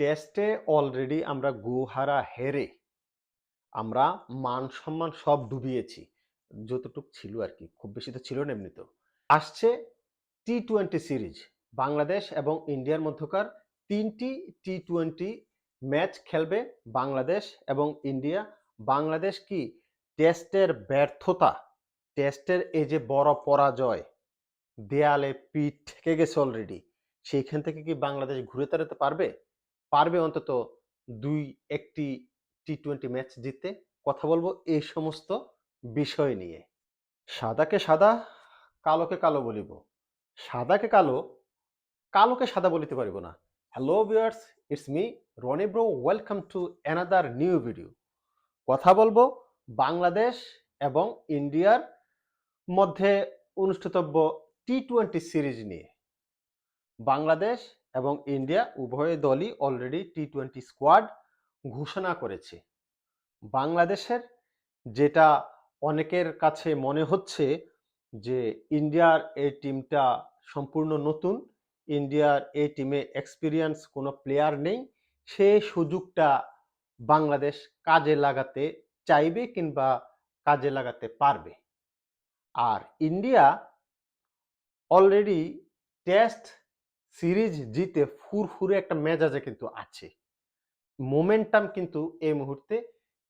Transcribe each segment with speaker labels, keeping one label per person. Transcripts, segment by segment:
Speaker 1: টেস্টে অলরেডি আমরা গোহারা হেরে আমরা মান সম্মান সব ডুবিয়েছি। যতটুক ছিল আর কি খুব বেশি তো ছিল না এমনিতেও। আসছে টি টোয়েন্টি সিরিজ বাংলাদেশ এবং ইন্ডিয়ার মধ্যকার তিনটি টি টোয়েন্টি ম্যাচ খেলবে বাংলাদেশ এবং ইন্ডিয়া। বাংলাদেশ কি টেস্টের ব্যর্থতা টেস্টের এই যে বড় পরাজয়, দেয়ালে পিঠ ঠেকে গেছে অলরেডি সেইখান থেকে কি বাংলাদেশ ঘুরে দাঁড়াতে পারবে? পারবে অন্তত দুই, একটি টি টোয়েন্টি ম্যাচ জিততে। কথা বলব এই সমস্ত বিষয় নিয়ে। সাদাকে সাদা, কালোকে কালো বলিব। সাদাকে কালো, কালোকে সাদা বলিতে পারিব না। Hello viewers it's me Rony bro welcome to another new video কথা বলব বাংলাদেশ এবং ইন্ডিয়ার মধ্যে অনুষ্ঠিতব্য টি টোয়েন্টি সিরিজ নিয়ে। বাংলাদেশ এবং ইন্ডিয়া উভয় দলই অলরেডি টি টোয়েন্টি স্কোয়াড ঘোষণা করেছে। বাংলাদেশের যেটা অনেকের কাছে মনে হচ্ছে যে ইন্ডিয়ার এই টিমটা সম্পূর্ণ নতুন, ইন্ডিয়ার এই টিমে এক্সপিরিয়েন্স কোনো প্লেয়ার নেই, সে সুযোগটা বাংলাদেশ কাজে লাগাতে চাইবে কিংবা কাজে লাগাতে পারবে। আর ইন্ডিয়া অলরেডি টেস্ট সিরিজ জিতে ফুরফুরে একটা মেজাজে কিন্তু আছে। মোমেন্টাম কিন্তু এই মুহূর্তে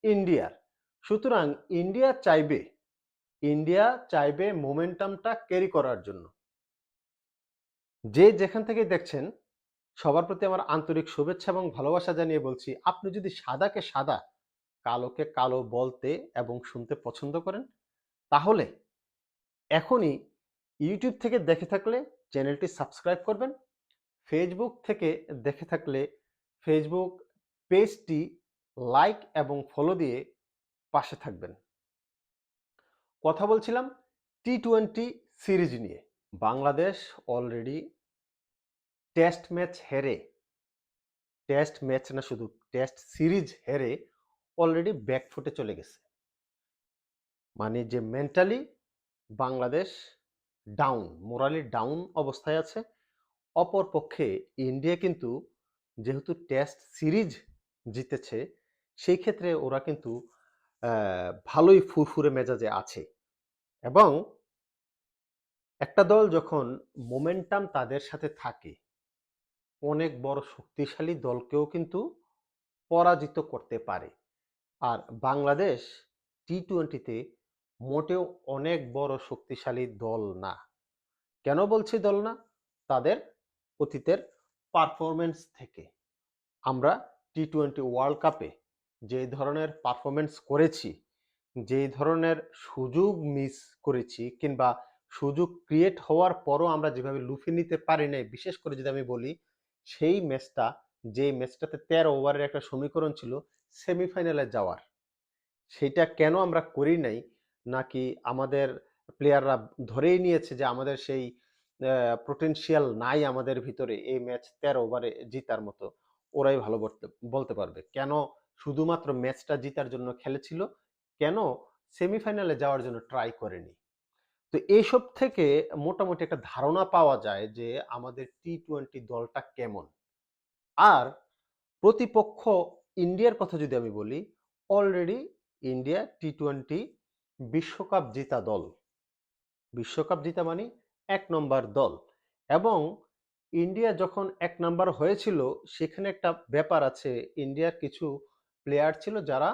Speaker 1: ইন্ডিয়ার। সুতরাং ইন্ডিয়া চাইবে ইন্ডিয়া চাইবে মোমেন্টামটা ক্যারি করার জন্য। যে যেখান থেকে দেখছেন, সবার প্রতি আমার আন্তরিক শুভেচ্ছা এবং ভালোবাসা জানিয়ে বলছি, আপনি যদি সাদাকে সাদা, কালোকে কালো বলতে এবং শুনতে পছন্দ করেন, তাহলে এখনই ইউটিউব থেকে দেখে থাকলে চ্যানেলটি সাবস্ক্রাইব করবেন ফেসবুক থেকে দেখে থাকলে ফেসবুক পেজটি লাইক এবং ফলো দিয়ে পাশে থাকবেন। কথা বলছিলাম টি টোয়েন্টি সিরিজ নিয়ে। বাংলাদেশ অলরেডি টেস্ট ম্যাচ হেরে। টেস্ট ম্যাচ না শুধু টেস্ট সিরিজ হেরে অলরেডি ব্যাকফুটে চলে গেছে। মানে যে mentally Bangladesh down morally down অবস্থায় আছে। অপর পক্ষে ইন্ডিয়া কিন্তু যেহেতু টেস্ট সিরিজ জিতেছে, সেই ক্ষেত্রে ওরা কিন্তু ভালোই ফুরফুরে মেজাজে আছে। এবং একটা দল যখন মোমেন্টাম তাদের সাথে থাকে, অনেক বড় শক্তিশালী দলকেও কিন্তু পরাজিত করতে পারে। আর বাংলাদেশ টি টোয়েন্টিতে মোটেও অনেক বড় শক্তিশালী দল না। কেন বলছি দল না? তাদের অতীতের পারফরমেন্স থেকে। আমরা টি টোয়েন্টি ওয়ার্ল্ড কাপে যে ধরনের পারফরমেন্স করেছি, যেই ধরনের সুযোগ মিস করেছি কিংবা সুযোগ ক্রিয়েট হওয়ার পরও আমরা যেভাবে লুফে নিতে পারি নাই, বিশেষ করে যদি আমি বলি, সেই ম্যাচটা যে ম্যাচটাতে তেরো ওভারের একটা সমীকরণ ছিল সেমিফাইনালে যাওয়ার। সেটা কেন আমরা করি নাই? নাকি আমাদের প্লেয়াররা ধরেই নিয়েছে যে আমাদের সেই পোটেনশিয়াল নাই আমাদের ভিতরে এই ম্যাচ তেরো ওভারে জিতার মতো। ওরাই ভালো বলতে পারবে। কেন শুধুমাত্র ম্যাচটা জিতার জন্য খেলেছিল? কেন সেমিফাইনালে যাওয়ার জন্য ট্রাই করেনি? তো এইসব থেকে মোটামুটি একটা ধারণা পাওয়া যায় যে আমাদের টি টোয়েন্টি দলটা কেমন। আর প্রতিপক্ষ ইন্ডিয়ার কথা যদি আমি বলি অলরেডি ইন্ডিয়া টি টোয়েন্টি বিশ্বকাপ জেতা দল। বিশ্বকাপ জেতা মানে এক নম্বর দল। এবং ইন্ডিয়া যখন এক নম্বর হয়েছিল, সেখানে একটা ব্যাপার আছে। ইন্ডিয়ার কিছু প্লেয়ার ছিল যারা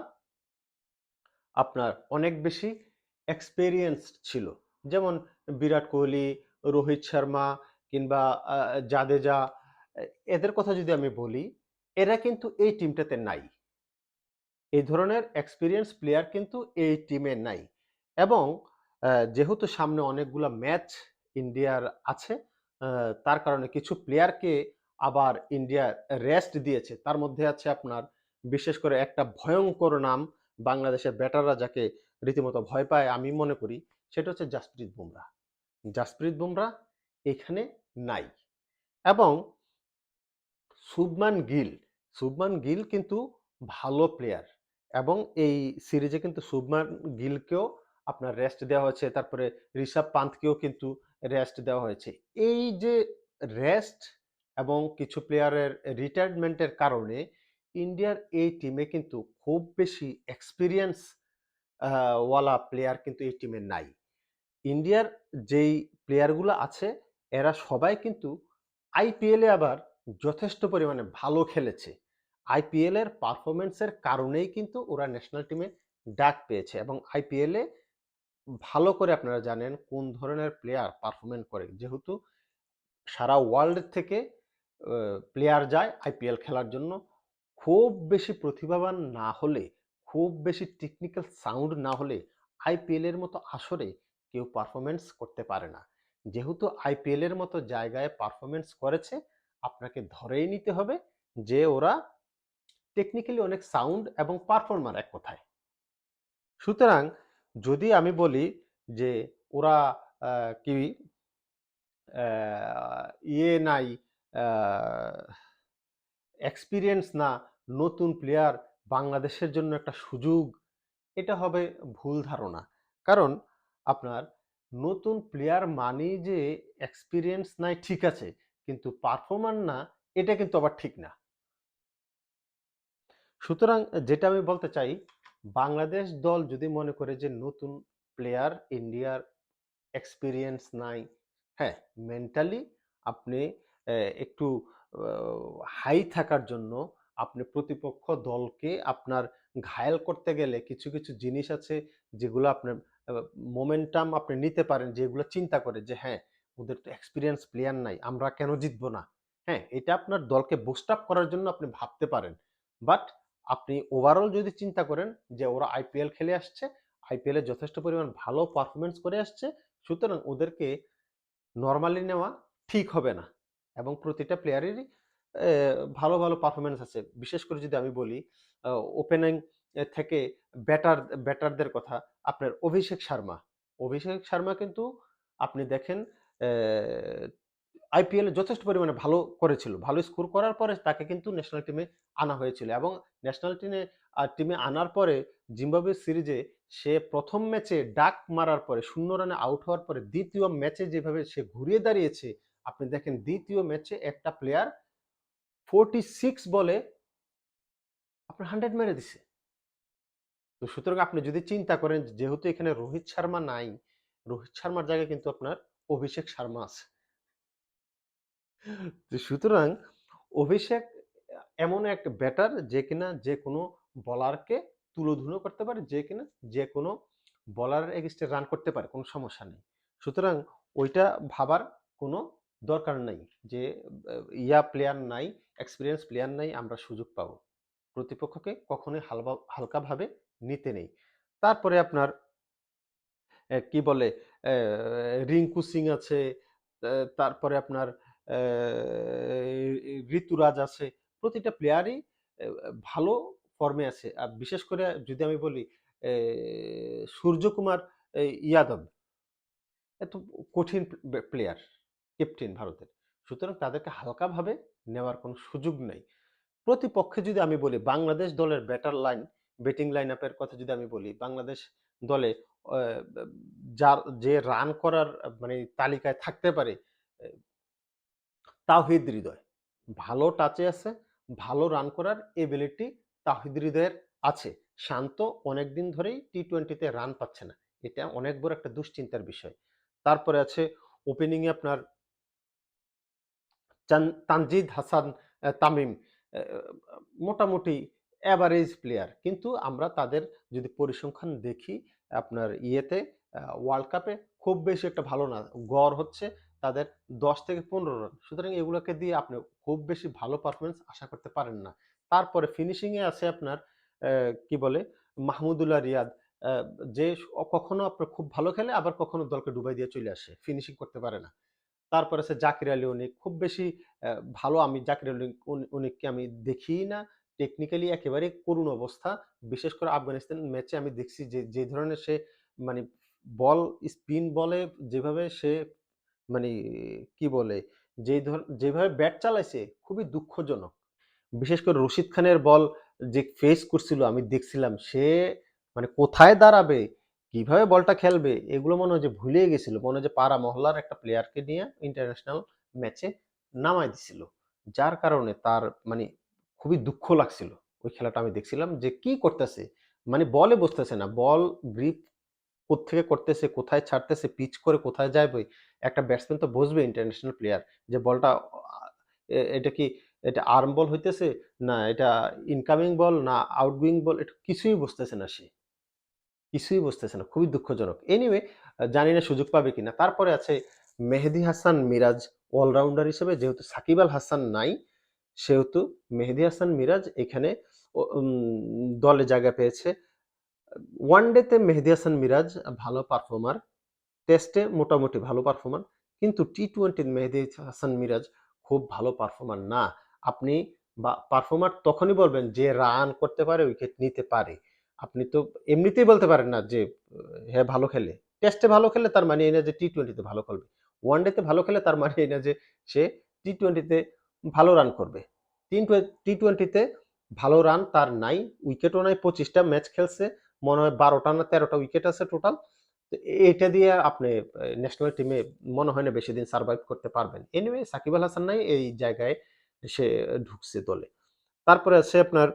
Speaker 1: আপনার অনেক বেশি এক্সপেরিয়েন্সড ছিল। যেমন বিরাট কোহলি, রোহিত শর্মা কিংবা জাদেজা, এদের কথা যদি আমি বলি, এরা কিন্তু এই টিমটাতে নাই। এই ধরনের এক্সপিরিয়েন্স প্লেয়ার কিন্তু এই টিমে নাই। এবং যেহেতু সামনে অনেকগুলো ম্যাচ ইন্ডিয়ার আছে। তার কারণে কিছু প্লেয়ারকে আবার ইন্ডিয়া রেস্ট দিয়েছে। তার মধ্যে আছে আপনার, বিশেষ করে একটা ভয়ঙ্কর নাম বাংলাদেশের ব্যাটাররা যাকে রীতিমতো ভয় পায়, আমি মনে করি, সেটা হচ্ছে জাসপ্রীত বুমরা জাসপ্রীত বুমরা এখানে নাই। এবং শুভমান গিল শুভমান গিল কিন্তু ভালো প্লেয়ার এবং এই সিরিজে কিন্তু শুভমান গিলকেও আপনার রেস্ট দেওয়া হয়েছে। তারপরে ঋষভ পান্তকেও কিন্তু রেস্ট দেওয়া হয়েছে। এই যে রেস্ট এবং কিছু প্লেয়ারের রিটায়ারমেন্টের কারণে ইন্ডিয়ার এই টিমে কিন্তু খুব বেশি এক্সপিরিয়েন্স ওয়ালা প্লেয়ার কিন্তু এই টিমে নাই। ইন্ডিয়ার যেই প্লেয়ারগুলো আছে, এরা সবাই কিন্তু আইপিএলে আবার যথেষ্ট পরিমাণে ভালো খেলেছে। আইপিএল এর পারফরমেন্সের কারণেই কিন্তু ওরা ন্যাশনাল টিমে ডাক পেয়েছে এবং আইপিএলে ভালো করে আপনারা জানেন কোন ধরনের প্লেয়ার পারফরমেন্স করে যেহেতু সারা ওয়ার্ল্ড থেকে প্লেয়ার যায় আইপিএল খেলার জন্য, খুব বেশি প্রতিভাবান না হলে, খুব বেশি টেকনিক্যাল সাউন্ড না হলে আইপিএল এর মতো আসরে কেউ পারফরমেন্স করতে পারে না। যেহেতু আইপিএল এর মতো জায়গায় পারফরমেন্স করেছে, আপনাকে ধরেই নিতে হবে যে ওরা টেকনিক্যালি অনেক সাউন্ড এবং পারফর্মার এক কথায়। সুতরাং যদি আমি বলি যে ওরা কি ইয়ে নাই এক্সপিরিয়েন্স না, নতুন প্লেয়ার বাংলাদেশের জন্য একটা সুযোগ, এটা হবে ভুল ধারণা। কারণ আপনার নতুন প্লেয়ার মানেই যে এক্সপিরিয়েন্স নাই ঠিক আছে, কিন্তু পারফর্মার না, এটা কিন্তু আবার ঠিক না। সুতরাং যেটা আমি বলতে চাই বাংলাদেশ দল যদি মনে করে যে নতুন প্লেয়ার ইন্ডিয়ার এক্সপিরিয়েন্স নাই হ্যাঁ মেন্টালি আপনি একটু হাই থাকার জন্য আপনি প্রতিপক্ষ দলকে আপনার ঘায়েল করতে গেলে কিছু কিছু জিনিস আছে যেগুলো আপনার মোমেন্টাম আপনি নিতে পারেন যেগুলো চিন্তা করে যে হ্যাঁ ওদের তো এক্সপিরিয়েন্স প্লেয়ার নাই, আমরা কেন জিতবো না? হ্যাঁ এটা আপনার দলকে বুস্ট আপ করার জন্য আপনি ভাবতে পারেন। বাট আপনি ওভারঅল যদি চিন্তা করেন যে ওরা আইপিএল খেলে আসছে আইপিএলে যথেষ্ট পরিমাণ ভালো পারফরমেন্স করে আসছে, সুতরাং ওদেরকে নর্মালি নেওয়া ঠিক হবে না। এবং প্রতিটা প্লেয়ারেরই ভালো ভালো পারফরমেন্স আছে। বিশেষ করে যদি আমি বলি ওপেনিং থেকে ব্যাটার ব্যাটারদের কথা, আপনার অভিষেক শর্মা। অভিষেক শর্মা কিন্তু আপনি দেখেন আইপিএলে যথেষ্ট পরিমাণে ভালো করেছিল। ভালো স্কোর করার পরে তাকে কিন্তু ন্যাশনাল টিমে আনা হয়েছিল এবং ন্যাশনাল টিমে টিমে আনার পরে জিম্বাবুয়ে সিরিজে সে প্রথম ম্যাচে ডাক মারার পরে, শূন্য রানে আউট হওয়ার পরে দ্বিতীয় ম্যাচে যেভাবে সে ঘুরিয়ে দাঁড়িয়েছে, আপনি দেখেন দ্বিতীয় ম্যাচে একটা প্লেয়ার ফোরটি সিক্স বলে আপনার হান্ড্রেড মেরে দিছে। তো সুতরাং আপনি যদি চিন্তা করেন, যেহেতু এখানে রোহিত শর্মা নাই, রোহিত শর্মার জায়গায় কিন্তু আপনার অভিষেক শর্মা আছে। সুতরাং অভিষেক এমন এক ব্যাটার যে কিনা যে কোনো বলারকে তুলোধুনো করতে পারে, যে কিনা যে কোনো বলারের এগেস্টে রান করতে পারে, কোনো সমস্যা নেই। সুতরাং ওইটা ভাবার কোনো দরকার নাই যে, ইয়া প্লেয়ার নাই এক্সপিরিয়েন্স প্লেয়ার নাই, আমরা সুযোগ পাবো। প্রতিপক্ষকে কখনোই হালকা হালকাভাবে নিতে নেই। তারপরে আপনার কি বলে রিঙ্কু সিং আছে তারপরে আপনার ঋতুরাজ আছে, প্রতিটা প্লেয়ারই ভালো ফর্মে আছে। আর বিশেষ করে যদি আমি বলি সূর্যকুমার ইয়াদব এত কঠিন প্লেয়ার ক্যাপ্টেন ভারতের। সুতরাং তাদেরকে হালকাভাবে নেওয়ার কোনো সুযোগ নেই। প্রতিপক্ষে যদি আমি বলি, বাংলাদেশ দলের ব্যাটার লাইন ব্যাটিং লাইন আপের কথা যদি আমি বলি, বাংলাদেশ দলে যার, যে রান করার মানে তালিকায় থাকতে পারে তাহিদ হৃদয়। ভালো টাচে আছে, ভালো রান করার এবিলিটি তাহিদ হৃদয়ের আছে। শান্ত অনেকদিন ধরেই টি টোয়েন্টিতে রান পাচ্ছে না। এটা অনেক বড় একটা দুশ্চিন্তার বিষয়। তারপরে আছে ওপেনিংয়ে আপনার তানজিদ হাসান তামিম মোটামুটি অ্যাভারেজ প্লেয়ার কিন্তু আমরা তাদের যদি পরিসংখ্যান দেখি, আপনার ইয়েতে ওয়ার্ল্ড কাপে খুব বেশি একটা ভালো না। গড় হচ্ছে তাদের দশ থেকে পনেরো রান সুতরাং এগুলোকে দিয়ে আপনি খুব বেশি ভালো পারফরমেন্স আশা করতে পারেন না। তারপরে ফিনিশিংয়ে আছে আপনার কি বলে? মাহমুদুল্লাহ রিয়াদ। যে কখনো আপনার খুব ভালো খেলে আবার কখনো দলকে ডুবাই দিয়ে চলে আসে ফিনিশিং করতে পারে না। তারপর আছে জাকির আলী অনিক। খুব বেশি ভালো আমি জাকির আলী অনিককে আমি দেখি না। টেকনিক্যালি একেবারে করুণ অবস্থা। বিশেষ করে আফগানিস্তান ম্যাচে আমি দেখছি যে যে ধরনের সে মানে বল স্পিন বলে যেভাবে সে মানে কি বলে, যে ধর, যেভাবে ব্যাট চালাইছে খুবই দুঃখজনক। বিশেষ করে রশিদ খানের বল যে ফেস করছিল, আমি দেখছিলাম, সে মানে কোথায় দাঁড়াবে, কীভাবে বলটা খেলবে, এগুলো মনে হয় যে ভুলে গেছিল। মনে হয় যে পাড়া মহল্লার একটা প্লেয়ারকে নিয়ে ইন্টারন্যাশনাল ম্যাচে নামাই দিছিল। যার কারণে তার মানে খুবই দুঃখ লাগছিল। ওই খেলাটা আমি দেখছিলাম যে কি করতেছে? মানে বলে বসতেছে না। বল গ্রিপ কোত্থেকে করতেছে, কোথায় ছাড়তেছে, পিচ করে কোথায় যাবে একটা ব্যাটসম্যান তো বসবে ইন্টারন্যাশনাল প্লেয়ার, যে বলটা এটা কি, এটা আর্ম বল হইতেছে, না এটা ইনকামিং বল, না আউটগোয়িং বল, এটা কিছুই বুঝতেছে না সে। কিছুই বুঝতেছে না, খুবই দুঃখজনক। এনিওয়ে জানি না সুযোগ পাবে কিনা। তারপরে আছে মেহেদি হাসান মিরাজ অলরাউন্ডার হিসেবে, যেহেতু সাকিব আল হাসান নাই, সেহেতু মেহেদি হাসান মিরাজ এখানে দলে জায়গা পেয়েছে। ওয়ানডেতে মেহেদি হাসান মিরাজ ভালো পারফর্মার টেস্টে মোটামুটি ভালো পারফর্মার কিন্তু টি টোয়েন্টির মেহেদি হাসান মিরাজ খুব ভালো পারফর্মার না। আপনি বা পারফর্মার তখনই বলবেন যে রান করতে পারে উইকেট নিতে পারে। আপনি তো এমনিতেই বলতে পারেন না যে হ্যাঁ ভালো খেলে। টেস্টে ভালো খেলে তার মানে এই না যে টি টোয়েন্টিতে ভালো খেলবে। ওয়ানডেতে ভালো খেলে তার মানে এই না যে সে টি টোয়েন্টিতে ভালো রান করবে। টি টোয়েন্টিতে ভালো রান তার নাই উইকেটও নাই, পঁচিশটা ম্যাচ খেলছে। মনে হয় বারোটা না তেরোটা উইকেট আছে টোটাল এটা দিয়ে আপনি ন্যাশনাল টিমে মনে হয় না বেশি দিন সার্ভাইভ করতে পারবেন। এনিওয়ে সাকিব আল হাসান নাই, এই জায়গায় সে ঢুকছে দলে। তারপরে আছে আপনার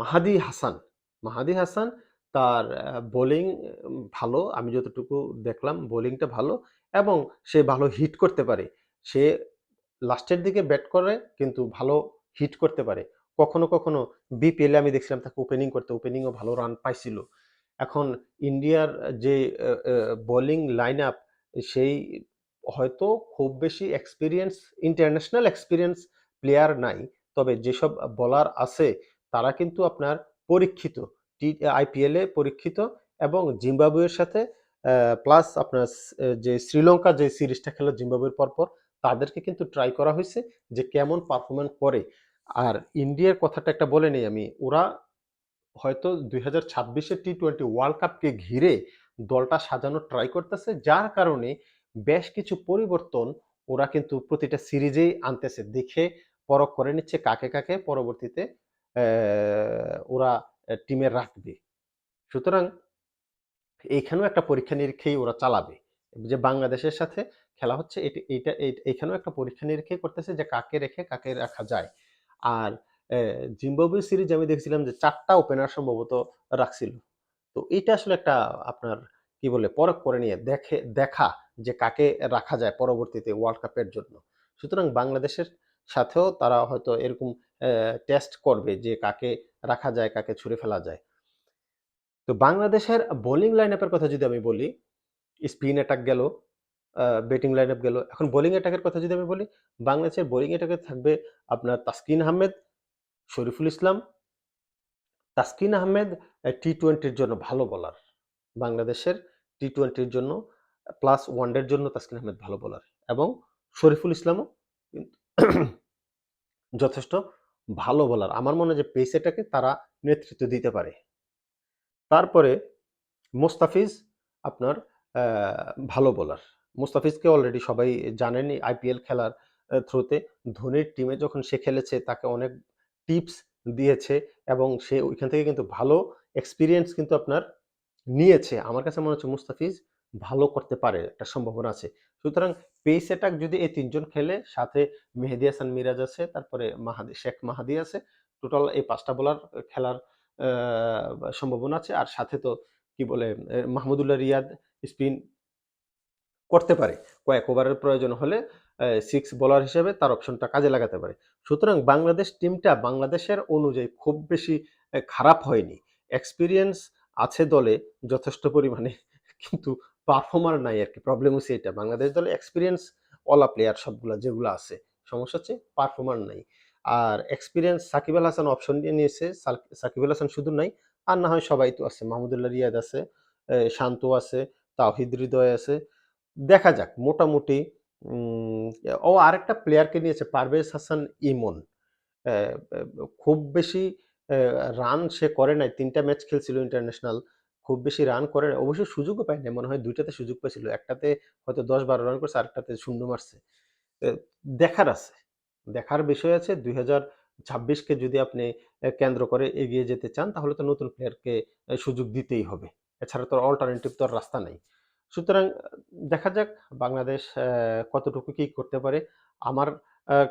Speaker 1: মাহাদি হাসান। মাহাদি হাসান তার বোলিং ভালো, আমি যতটুকু দেখলাম বোলিংটা ভালো এবং সে ভালো হিট করতে পারে। সে লাস্টের দিকে ব্যাট করে, কিন্তু ভালো হিট করতে পারে। কখনো কখনো বিপিএলে আমি দেখছিলাম তাকে ওপেনিং করতে ওপেনিংও ভালো রান পাইছিল। এখন ইন্ডিয়ার যে বোলিং লাইন আপ সেই হয়তো খুব বেশি এক্সপিরিয়েন্স ইন্টারন্যাশনাল এক্সপিরিয়েন্স প্লেয়ার নাই। তবে যেসব বলার আছে, তারা কিন্তু আপনার পরীক্ষিত। টি আইপিএলে পরীক্ষিত এবং জিম্বাবুয়ের সাথে প্লাস আপনার যে শ্রীলঙ্কা যে সিরিজটা খেলো জিম্বাবুয়ের পরপর, তাদেরকে কিন্তু ট্রাই করা হয়েছে যে কেমন পারফরমেন্স করে। আর ইন্ডিয়ার কথাটা একটা বলে নেই আমি, ওরা হয়তো দুই হাজার ছাব্বিশের টি টোয়েন্টি ওয়ার্ল্ড কাপকে ঘিরে দলটা সাজানোর ট্রাই করতেছে, যার কারণে বেশ কিছু পরিবর্তন ওরা কিন্তু প্রতিটা সিরিজেই আনতেছে। দেখে পরখ করে নিচ্ছে কাকে কাকে পরবর্তীতে ওরা টিমে রাখবে। সুতরাং এইখানেও একটা পরীক্ষা নিরীক্ষাই ওরা চালাবে। যে বাংলাদেশের সাথে খেলা হচ্ছে, এটি এইটা, এইখানেও একটা পরীক্ষা নিরীক্ষাই করতেছে যে কাকে রেখে কাকে রাখা যায়। আর জিম্বাবুয়ে সিরিজ আমি দেখছিলাম যে চারটা ওপেনার সম্ভবত রাখছিল। তো এটা আসলে একটা আপনার কি বলে পরখ করে নিয়ে দেখে, দেখা যে কাকে রাখা যায় পরবর্তীতে ওয়ার্ল্ড কাপের জন্য। সুতরাং বাংলাদেশের সাথেও তারা হয়তো এরকম টেস্ট করবে যে কাকে রাখা যায়, কাকে ছুড়ে ফেলা যায়। তো বাংলাদেশের বোলিং লাইন আপের কথা যদি আমি বলি স্পিন অ্যাটাক গেল। ব্যাটিং লাইন আপ গেল। এখন বোলিং অ্যাটাকের কথা যদি আমি বলি, বাংলাদেশের বোলিং অ্যাটাকে থাকবে আপনার তাসকিন আহমেদ, শরীফুল ইসলাম। তাসকিন আহমেদ টি টোয়েন্টির জন্য ভালো বলার বাংলাদেশের। টি টোয়েন্টির জন্য প্লাস ওয়ানডের জন্য তাসকিন আহমেদ ভালো বলার এবং শরীফুল ইসলামও যথেষ্ট ভালো বলার আমার মনে হয় যে পেস এটাকে তারা নেতৃত্ব দিতে পারে। তারপরে মোস্তাফিজ আপনার ভালো বোলার মোস্তাফিজকে অলরেডি সবাই জানেনই আইপিএল খেলার থ্রুতে ধোনির টিমে যখন সে খেলেছে, তাকে অনেক টিপস দিয়েছে এবং সে ওইখান থেকে কিন্তু ভালো এক্সপিরিয়েন্স কিন্তু আপনার নিয়েছে। আমার কাছে মনে হচ্ছে মুস্তাফিজ ভালো করতে পারে, একটা সম্ভাবনা আছে। সুতরাং পেস অ্যাটাক যদি এই তিনজন খেলে, সাথে মেহেদি হাসান মিরাজ আছে, তারপরে মাহাদি, শেখ মাহাদি আছে টোটাল এই পাঁচটা বোলার খেলার সম্ভাবনা আছে। আর সাথে তো কি বলে মাহমুদুল্লাহ রিয়াদ, স্পিন করতে পারে। কয়েক ওভারের প্রয়োজন হলে সিক্স বোলার হিসেবে তার অপশনটা কাজে লাগাতে পারে। সুতরাং বাংলাদেশ টিমটা বাংলাদেশের অনুযায়ী খুব বেশি খারাপ হয়নি। এক্সপিরিয়েন্স আছে দলে, যথেষ্ট পরিমাণে, কিন্তু পারফর্মার নাই আর কি। প্রবলেম হচ্ছে এটা। বাংলাদেশ দলে এক্সপিরিয়েন্স ওলা প্লেয়ার সবগুলা যেগুলো আছে, সমস্যা হচ্ছে পারফর্মার নাই। আর এক্সপিরিয়েন্স সাকিব আল হাসান অপশন নিয়ে নিয়েছে সাক- সাকিব আল হাসান শুধু নাই, আর না হয় সবাই তো আছে। মাহমুদুল্লাহ রিয়াদ আছে শান্ত আছে, তাওহিদ হৃদয় আছে দেখা যাক, মোটামুটি ও আরেকটা প্লেয়ারকে নিয়েছে, পারভেজ হাসান ইমন। খুব বেশি রান সে করে নাই, তিনটা ম্যাচ খেলছিল ইন্টারন্যাশনাল খুব বেশি রান করে নাই, অবশ্য সুযোগও পায়নি মনে হয় দুইটাতে সুযোগ পেয়েছিল একটাতে হয়তো দশ বারো রান করছে, আরেকটাতে শূন্য মারছে। দেখার আছে, দেখার বিষয় আছে, দুই হাজার ছাব্বিশকে যদি আপনি কেন্দ্র করে এগিয়ে যেতে চান, তাহলে তো নতুন প্লেয়ারকে সুযোগ দিতেই হবে। এছাড়া তো অল্টারনেটিভ তো আর রাস্তা নেই। সুতরাং দেখা যাক বাংলাদেশ কতটুকু কি করতে পারে। আমার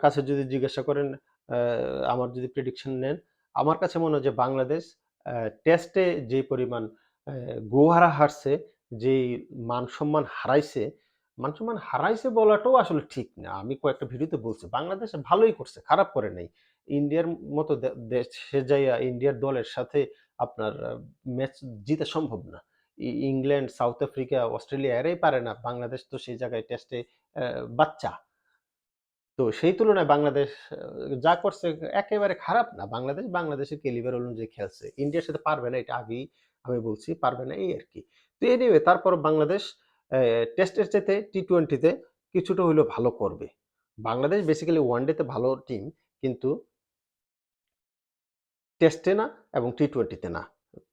Speaker 1: কাছে যদি জিজ্ঞাসা করেন, আমার যদি প্রেডিকশন নেন, আমার কাছে মনে হয় যে বাংলাদেশ টেস্টে যে পরিমাণ গোহারা হারছে, যেই মান-সম্মান হারাইছে, মান-সম্মান হারাইছে বলাটাও আসলে ঠিক না। আমি কয়েকটা ভিডিওতে বলছি, বাংলাদেশ ভালোই করছে, খারাপ করে নেই ইন্ডিয়ার মতো দেশে যাইয়া ইন্ডিয়ার দলের সাথে আপনার ম্যাচ জিতা সম্ভব না। ইংল্যান্ড, সাউথ আফ্রিকা, অস্ট্রেলিয়া এরাই পারে না। বাংলাদেশ তো সেই জায়গায় টেস্টে বাচ্চা। তো সেই তুলনায় বাংলাদেশ যা করছে একেবারে খারাপ না। বাংলাদেশ বাংলাদেশের ক্যালিবার অনুযায়ী খেলছে। ইন্ডিয়ার সাথে পারবে না এটা আগেই আমি বলছি, পারবে না এই আর কি তো এনিওয়ে তারপর বাংলাদেশ টেস্টের চাইতে টি টোয়েন্টিতে কিছুটা হইলেও ভালো করবে। বাংলাদেশ বেসিক্যালি ওয়ানডে তে ভালো টিম কিন্তু টেস্টে না এবং টি টোয়েন্টিতে না।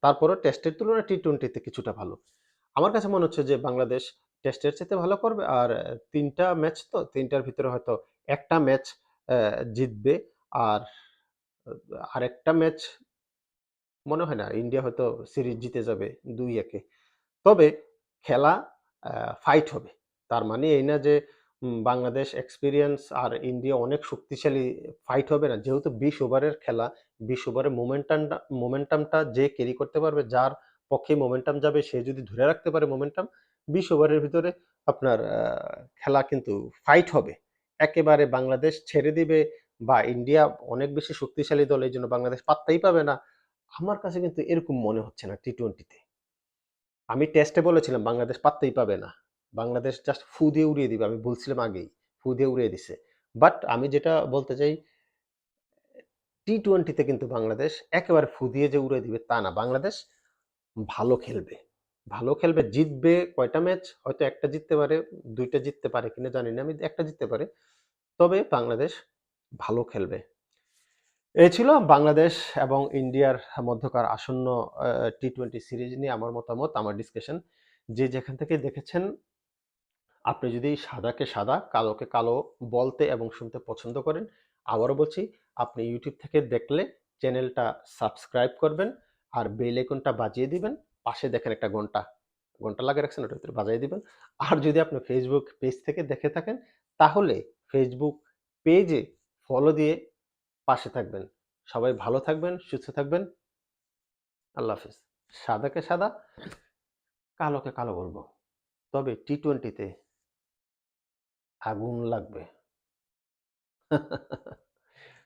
Speaker 1: তারপরেও টেস্টের তুলনায় টি-টোয়েন্টি তে কিছুটা ভালো। আমার কাছে মনে হচ্ছে যে বাংলাদেশ টেস্টের চাইতে ভালো করবে আর তিনটা ম্যাচ তো ৩ টার ভিতরে হয়তো একটা ম্যাচ জিতবে আর আরেকটা ম্যাচ মনে হয় না, ইন্ডিয়া হয়তো সিরিজ জিতে যাবে দুই একে তবে খেলা ফাইট হবে। তার মানে এই না যে বাংলাদেশ এক্সপিরিয়েন্স আর ইন্ডিয়া অনেক শক্তিশালী ফাইট হবে না। যেহেতু ২০ ওভারের খেলা, ২০ ওভারের মোমেন্টামটা মোমেন্টামটা যে ক্যারি করতে পারবে, যার পক্ষে মোমেন্টাম যাবে সে যদি ধরে রাখতে পারে মোমেন্টাম, ২০ ওভারের ভিতরে আপনার খেলা কিন্তু ফাইট হবে। একেবারে বাংলাদেশ ছেড়ে দিবে বা ইন্ডিয়া অনেক বেশি শক্তিশালী দল এই জন্য বাংলাদেশ পাত্তাই পাবে না। আমার কাছে কিন্তু এরকম মনে হচ্ছে না টি টোয়েন্টিতে আমি টেস্টে বলেছিলাম বাংলাদেশ পাত্তাই পাবে না। বাংলাদেশ জাস্ট ফু দিয়ে উড়িয়ে দিবে। আমি বলছিলাম আগেই। ফু দিয়ে উড়িয়ে দিছে। বাট আমি যেটা বলতে চাই টি টোয়েন্টিতে কিন্তু বাংলাদেশ একেবারে ফু দিয়ে যে উড়িয়ে দিবে তা না। বাংলাদেশ ভালো খেলবে। ভালো খেলবে, জিতবে কয়টা ম্যাচ? হয়তো একটা জিততে পারে, দুইটা জিততে পারে কিনা জানি না। আমি একটা জিততে পারে। তবে বাংলাদেশ ভালো খেলবে। এই ছিল বাংলাদেশ এবং ইন্ডিয়ার মধ্যকার আসন্ন টি-টোয়েন্টি সিরিজ নিয়ে আমার মতামত, আমার ডিসকাশন। যে যেখান থেকে দেখেছেন, আপনি যদি সাদাকে সাদা, কালোকে কালো বলতে এবং শুনতে পছন্দ করেন, আবারও বলছি আপনি ইউটিউব থেকে দেখলে চ্যানেলটা সাবস্ক্রাইব করবেন আর বেল আইকনটা বাজিয়ে দিবেন। পাশে দেখেন একটা ঘণ্টা, ঘণ্টা লাগিয়ে রাখছেন ওটার ভিতরে বাজিয়ে দিবেন। আর যদি আপনি ফেসবুক পেজ থেকে দেখে থাকেন, তাহলে ফেসবুক পেজে ফলো দিয়ে পাশে থাকবেন। সবাই ভালো থাকবেন, সুস্থ থাকবেন। আল্লাহ হাফেজ। সাদাকে সাদা, কালোকে কালো বলব তবে টি-টোয়েন্টি তে আগুন লাগবে।